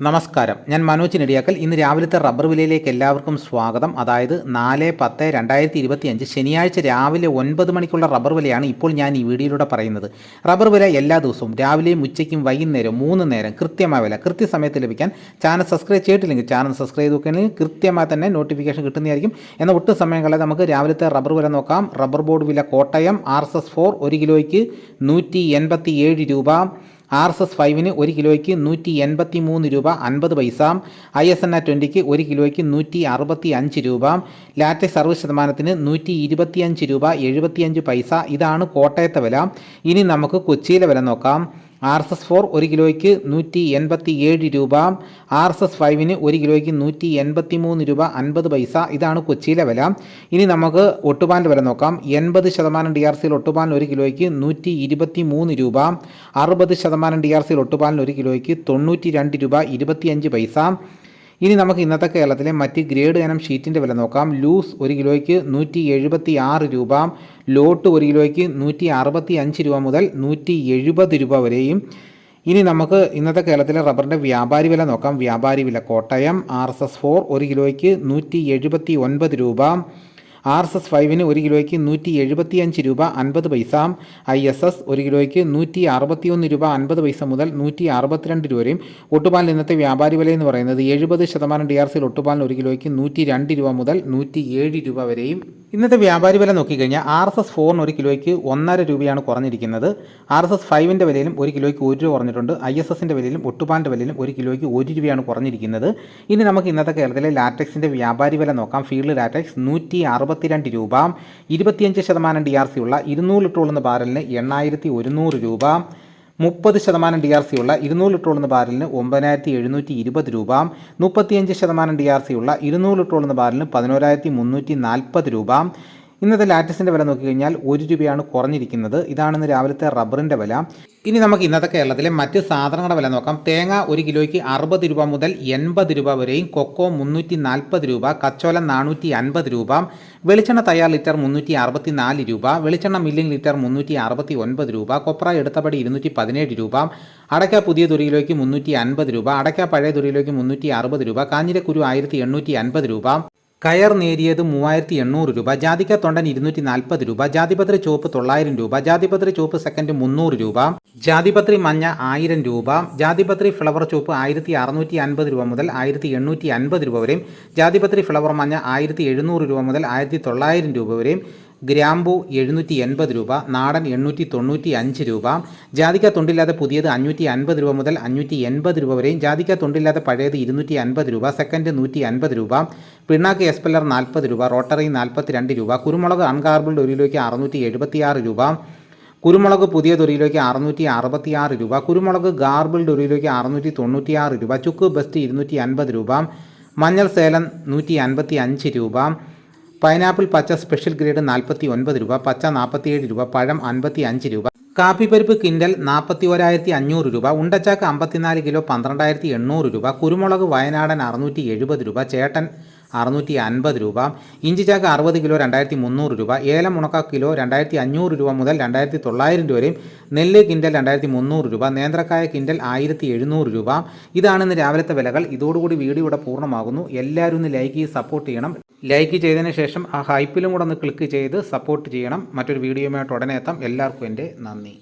നമസ്കാരം. ഞാൻ മനോജ് നെടിയാക്കൽ. ഇന്ന് രാവിലത്തെ റബ്ബർ വിലയിലേക്ക് എല്ലാവർക്കും സ്വാഗതം. അതായത് നാല് പത്ത് രണ്ടായിരത്തി ഇരുപത്തി അഞ്ച് ശനിയാഴ്ച രാവിലെ ഒൻപത് മണിക്കുള്ള റബ്ബർ വിലയാണ് ഇപ്പോൾ ഞാൻ ഈ വീഡിയോയിലൂടെ പറയുന്നത്. റബ്ബർ വില എല്ലാ ദിവസവും രാവിലെയും ഉച്ചയ്ക്കും വൈകുന്നേരവും മൂന്ന് നേരം കൃത്യമായ വില കൃത്യസമയത്ത് ലഭിക്കാൻ ചാനൽ സബ്സ്ക്രൈബ് ചെയ്തിട്ടില്ലെങ്കിൽ ചാനൽ സബ്സ്ക്രൈബ് നോക്കുകയാണെങ്കിൽ കൃത്യമായി തന്നെ നോട്ടിഫിക്കേഷൻ കിട്ടുന്നതായിരിക്കും. എന്നാൽ ഒട്ടും സമയം കളയാതെ നമുക്ക് രാവിലത്തെ റബ്ബർ വില നോക്കാം. റബ്ബർ ബോർഡ് വില Kottayam R S S four ഒരു കിലോയ്ക്ക് നൂറ്റി എൺപത്തി ഏഴ് രൂപ. ആർ എസ് എസ് ഫൈവിന് ഒരു കിലോയ്ക്ക് നൂറ്റി എൺപത്തി മൂന്ന് രൂപ അൻപത് പൈസ ഐ എസ് എൻ ആ ട്വന്റിക്ക് ഒരു കിലോയ്ക്ക് നൂറ്റി അറുപത്തി അഞ്ച് രൂപ ലാറ്റക്സ് സർവീസ് ശതമാനത്തിന് നൂറ്റി ഇരുപത്തിയഞ്ച് രൂപ എഴുപത്തിയഞ്ച് പൈസ. ഇതാണ് കോട്ടയത്തെ വില. ഇനി നമുക്ക് കൊച്ചിയിലെ വില നോക്കാം. ആർ എസ് എസ് ഫോർ ഒരു കിലോയ്ക്ക് നൂറ്റി എൺപത്തി ഏഴ് രൂപ. ആർ എസ് എസ് ഫൈവിന് ഒരു കിലോയ്ക്ക് നൂറ്റി എൺപത്തി മൂന്ന് രൂപ അൻപത് പൈസ. ഇതാണ് കൊച്ചിയിലെ വില. ഇനി നമുക്ക് ഒട്ടുപാലിന്റെ വില നോക്കാം. എൺപത് ശതമാനം ഡി ആർ സിയിൽ ഒട്ടുപാലിന് ഒരു കിലോയ്ക്ക് നൂറ്റി ഇരുപത്തി മൂന്ന് രൂപ. അറുപത് ശതമാനം ഡി ആർ സിയിൽ ഒട്ടുപാലിന് ഒരു കിലോയ്ക്ക് തൊണ്ണൂറ്റി രണ്ട് രൂപ ഇരുപത്തിയഞ്ച് പൈസ. ഇനി നമുക്ക് ഇന്നത്തെ കേരളത്തിലെ മറ്റ് ഗ്രേഡ് ഇനം ഷീറ്റിന്റെ വില നോക്കാം. ലൂസ് ഒരു കിലോയ്ക്ക് നൂറ്റി എഴുപത്തി ആറ് രൂപ ലോട്ട് ഒരു കിലോയ്ക്ക് നൂറ്റി അറുപത്തി അഞ്ച് രൂപ മുതൽ നൂറ്റി എഴുപത് രൂപ വരെയും. ഇനി നമുക്ക് ഇന്നത്തെ കേരളത്തിലെ റബ്ബറിന്റെ വ്യാപാരി വില നോക്കാം. വ്യാപാരി വില Kottayam R S S four ഒരു കിലോയ്ക്ക് നൂറ്റി എഴുപത്തി ഒൻപത് രൂപ ആർ എസ് എസ് ഫൈവിന് ഒരു കിലോയ്ക്ക് നൂറ്റി എഴുപത്തി അഞ്ച് രൂപ അൻപത് പൈസ ഐ എസ് എസ് ഒരു കിലോയ്ക്ക് നൂറ്റി അറുപത്തി ഒന്ന് രൂപ അൻപത് പൈസ മുതൽ നൂറ്റി അറുപത്തിരണ്ട് രൂപ വരെയും ഒട്ടുപാലിന് ഇന്നത്തെ വ്യാപാരി വില എന്ന് പറയുന്നത് എഴുപത് ശതമാനം ഡി ആർ സിയിൽ ഒട്ടുപാലിന് ഒരു കിലോയ്ക്ക് നൂറ്റി രണ്ട് രൂപ മുതൽ നൂറ്റി ഏഴ് രൂപ വരെയും. ഇന്നത്തെ വ്യാപാരി വില നോക്കിക്കഴിഞ്ഞാൽ ആർ എസ് എസ് ഫോറിന് ഒരു കിലോയ്ക്ക് ഒന്നര രൂപയാണ് കുറഞ്ഞിരിക്കുന്നത്. ആർ എസ് എസ് ഫൈവിന്റെ വിലയിലും ഒരു കിലോയ്ക്ക് ഒരു രൂപ കുറഞ്ഞിട്ടുണ്ട്. ഐ എസ് എസിന്റെ വിലയിലും ഒട്ടുപാലിന്റെ വിലയിലും ഒരു കിലോയ്ക്ക് ഒരു രൂപയാണ് കുറഞ്ഞിരിക്കുന്നത്. ഇനി നമുക്ക് ഇന്നത്തെ കേരളത്തിലെ ലാറ്റക്സിന്റെ വ്യാപാരി വില നോക്കാം. ഫീൽഡ് ലാറ്റക്സ് നൂറ്റി അറുപത്തിരണ്ട് രൂപ. ഇരുപത്തിയഞ്ച് ശതമാനം ഡി ആർ സി ഉള്ള ഇരുന്നൂറ് ലിറ്റർ ഉള്ളുന്ന ബാരലിന് എണ്ണായിരത്തി ഒരുന്നൂറ് രൂപ. മുപ്പത് ശതമാനം ഡി ആർ സി ഉള്ള ഇരുന്നൂറ് ലിറ്റർ ഉള്ളുന്ന ബാരലിന് ഒമ്പതിനായിരത്തി എഴുന്നൂറ്റി ഇരുപത് രൂപ. മുപ്പത്തിയഞ്ച് ശതമാനം ഡി ആർ സി ഉള്ള ഇരുന്നൂറ് ലിറ്റർ ഉള്ളുന്ന ബാരലിന് പതിനോരായിരത്തി മുന്നൂറ്റി നാൽപ്പത് രൂപ. ഇന്നത്തെ ലാറ്റസിന്റെ വില നോക്കിക്കഴിഞ്ഞാൽ ഒരു രൂപയാണ് കുറഞ്ഞിരിക്കുന്നത്. ഇതാണ് ഇന്ന് രാവിലത്തെ റബ്ബറിന്റെ വില. ഇനി നമുക്ക് ഇന്നത്തെ കേരളത്തിലെ മറ്റ് സാധനങ്ങളുടെ വില നോക്കാം. തേങ്ങ ഒരു കിലോയ്ക്ക് അറുപത് രൂപ മുതൽ എൺപത് രൂപ വരെയും കൊക്കോ മുന്നൂറ്റി നാൽപ്പത് രൂപ കച്ചോലം നാനൂറ്റി അൻപത് രൂപ വെളിച്ചെണ്ണ തയ്യാർ ലിറ്റർ മുന്നൂറ്റി അറുപത്തി നാല് രൂപ വെളിച്ചെണ്ണ മില്ലിംഗ് ലിറ്റർ മുന്നൂറ്റി അറുപത്തി ഒൻപത് രൂപ കൊപ്ര എടുത്തപടി ഇരുന്നൂറ്റി പതിനേഴ് രൂപ അടയ്ക്ക പുതിയ തുരിയിലേക്ക് മുന്നൂറ്റി അൻപത് രൂപ അടയ്ക്ക പഴയ തുരിയിലേക്ക് മുന്നൂറ്റി അറുപത് രൂപ കാഞ്ഞിരക്കുരു ആയിരത്തി എണ്ണൂറ്റി അൻപത് രൂപ. കയർ നേരിയത് മൂവായിരത്തി എണ്ണൂറ് രൂപ ജാതിക്ക തൊണ്ടൻ ഇരുന്നൂറ്റി നാൽപ്പത് രൂപ ജാതിപത്രി ചുവപ്പ് തൊള്ളായിരം രൂപ ജാതിപത്രി ചുവപ്പ് സെക്കൻഡ് മുന്നൂറ് രൂപ ജാതിപത്രി മഞ്ഞ ആയിരം രൂപ ജാതിപത്രി ഫ്ലവർ ചുവപ്പ് ആയിരത്തി അറുന്നൂറ്റി അൻപത് രൂപ മുതൽ ആയിരത്തി എണ്ണൂറ്റി അൻപത് രൂപ വരെയും ജാതിപത്രി ഫ്ലവർ മഞ്ഞ ആയിരത്തി എഴുന്നൂറ് രൂപ മുതൽ ആയിരത്തി തൊള്ളായിരം രൂപ വരെയും ഗ്രാമ്പു എഴുന്നൂറ്റി എൺപത് രൂപ നാടൻ എണ്ണൂറ്റി തൊണ്ണൂറ്റി അഞ്ച് രൂപ ജാതിക്ക തൊണ്ടില്ലാതെ പുതിയത് അഞ്ഞൂറ്റി അൻപത് രൂപ മുതൽ അഞ്ഞൂറ്റി എൺപത് രൂപ വരെയും ജാതിക്ക തൊണ്ടില്ലാതെ പഴയത് ഇരുന്നൂറ്റി അൻപത് രൂപ സെക്കൻഡ് നൂറ്റി അൻപത് രൂപ പിണ്ണാക്ക് എസ്പെല്ലർ നാൽപ്പത് രൂപ റോട്ടറി നാൽപ്പത്തി രണ്ട് രൂപ കുരുമുളക് അൺകാർബിൾഡ് ഒരു കിലോയ്ക്ക് അറുന്നൂറ്റി എഴുപത്തിയാറ് രൂപ കുരുമുളക് പുതിയ കിലോയ്ക്ക് അറുന്നൂറ്റി അറുപത്തിയാറ് രൂപ കുരുമുളക് ഗാർബിൾഡ് ഒരു കിലോയ്ക്ക് അറുന്നൂറ്റി തൊണ്ണൂറ്റിയാറ് രൂപ ചുക്ക് ബസ്റ്റ് ഇരുന്നൂറ്റി അൻപത് രൂപ മഞ്ഞൾ സേലം നൂറ്റി അൻപത്തി അഞ്ച് രൂപ പൈനാപ്പിൾ പച്ച സ്പെഷ്യൽ ഗ്രേഡ് നാൽപ്പത്തി ഒൻപത് രൂപ പച്ച നാൽപ്പത്തിയേഴ് രൂപ പഴം അൻപത്തി അഞ്ച് രൂപ കാപ്പിപ്പരിപ്പ് കിൻഡൽ നാൽപ്പത്തി ഒരായിരത്തി അഞ്ഞൂറ് രൂപ ഉണ്ടച്ചാക്ക് അമ്പത്തിനാല് കിലോ പന്ത്രണ്ടായിരത്തി എണ്ണൂറ് രൂപ കുരുമുളക് വയനാടൻ അറുന്നൂറ്റി എഴുപത് രൂപ ചേട്ടൻ അറുന്നൂറ്റി അൻപത് രൂപ ഇഞ്ചിച്ചാക്ക് അറുപത് കിലോ രണ്ടായിരത്തി മുന്നൂറ് രൂപ ഏലം ഉണക്ക കിലോ രണ്ടായിരത്തി അഞ്ഞൂറ് രൂപ മുതൽ രണ്ടായിരത്തി തൊള്ളായിരം രൂപ വരെയും നെല്ല് കിൻഡൽ രണ്ടായിരത്തി മുന്നൂറ് രൂപ നേന്ത്രക്കായ കിൻഡൽ ആയിരത്തി എഴുന്നൂറ് രൂപ. ഇതാണ് ഇന്ന് രാവിലത്തെ വിലകൾ. ഇതോടുകൂടി വീഡിയോ ഇവിടെ പൂർണമാകുന്നു. എല്ലാവരും ഒന്ന് ലൈക്ക് ചെയ്ത് സപ്പോർട്ട് ചെയ്യണം. ലൈക്ക് ചെയ്തതിന് ശേഷം ആ ഹൈപ്പിലും കൂടെ ഒന്ന് ക്ലിക്ക് ചെയ്ത് സപ്പോർട്ട് ചെയ്യണം. മറ്റൊരു വീഡിയോയുമായിട്ട് ഉടനെ എത്താം. എല്ലാവർക്കും എന്റെ നന്ദി.